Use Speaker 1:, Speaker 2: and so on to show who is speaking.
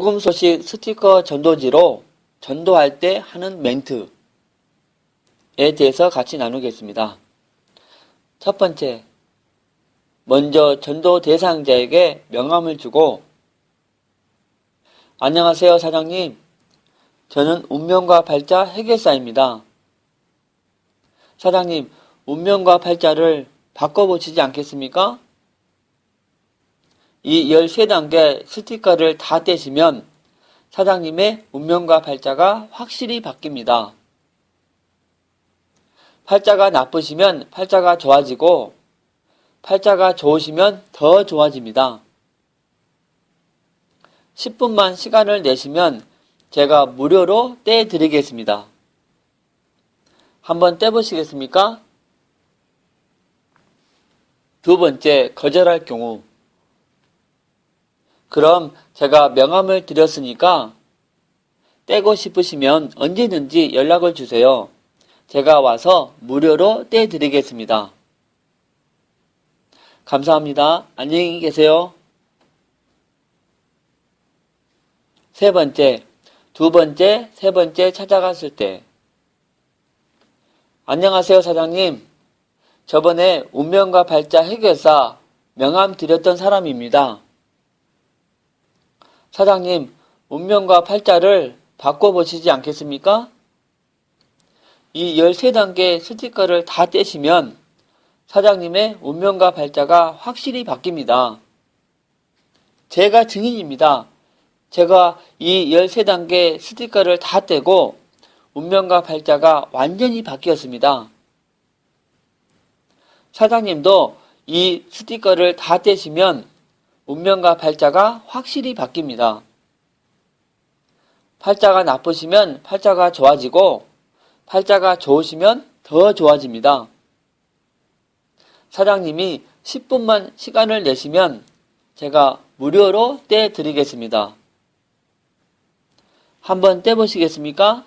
Speaker 1: 복음 소식 스티커 전도지로 전도할 때 하는 멘트에 대해서 같이 나누겠습니다. 첫 번째, 먼저 전도 대상자에게 명함을 주고 안녕하세요 사장님. 저는 운명과 팔자 해결사입니다. 사장님, 운명과 팔자를 바꿔보시지 않겠습니까? 이 13단계 스티커를 다 떼시면 사장님의 운명과 팔자가 확실히 바뀝니다. 팔자가 나쁘시면 팔자가 좋아지고 팔자가 좋으시면 더 좋아집니다. 10분만 시간을 내시면 제가 무료로 떼 드리겠습니다. 한번 떼 보시겠습니까? 두 번째, 거절할 경우. 그럼 제가 명함을 드렸으니까 떼고 싶으시면 언제든지 연락을 주세요. 제가 와서 무료로 떼드리겠습니다. 감사합니다. 안녕히 계세요. 세 번째, 두 번째, 세 번째 찾아갔을 때. 안녕하세요, 사장님. 저번에 운명과 발자 해결사 명함 드렸던 사람입니다. 사장님, 운명과 팔자를 바꿔보시지 않겠습니까? 이 13단계 스티커를 다 떼시면 사장님의 운명과 팔자가 확실히 바뀝니다. 제가 증인입니다. 제가 이 13단계 스티커를 다 떼고 운명과 팔자가 완전히 바뀌었습니다. 사장님도 이 스티커를 다 떼시면 운명과 팔자가 확실히 바뀝니다. 팔자가 나쁘시면 팔자가 좋아지고 팔자가 좋으시면 더 좋아집니다. 사장님이 10분만 시간을 내시면 제가 무료로 떼 드리겠습니다. 한번 떼 보시겠습니까?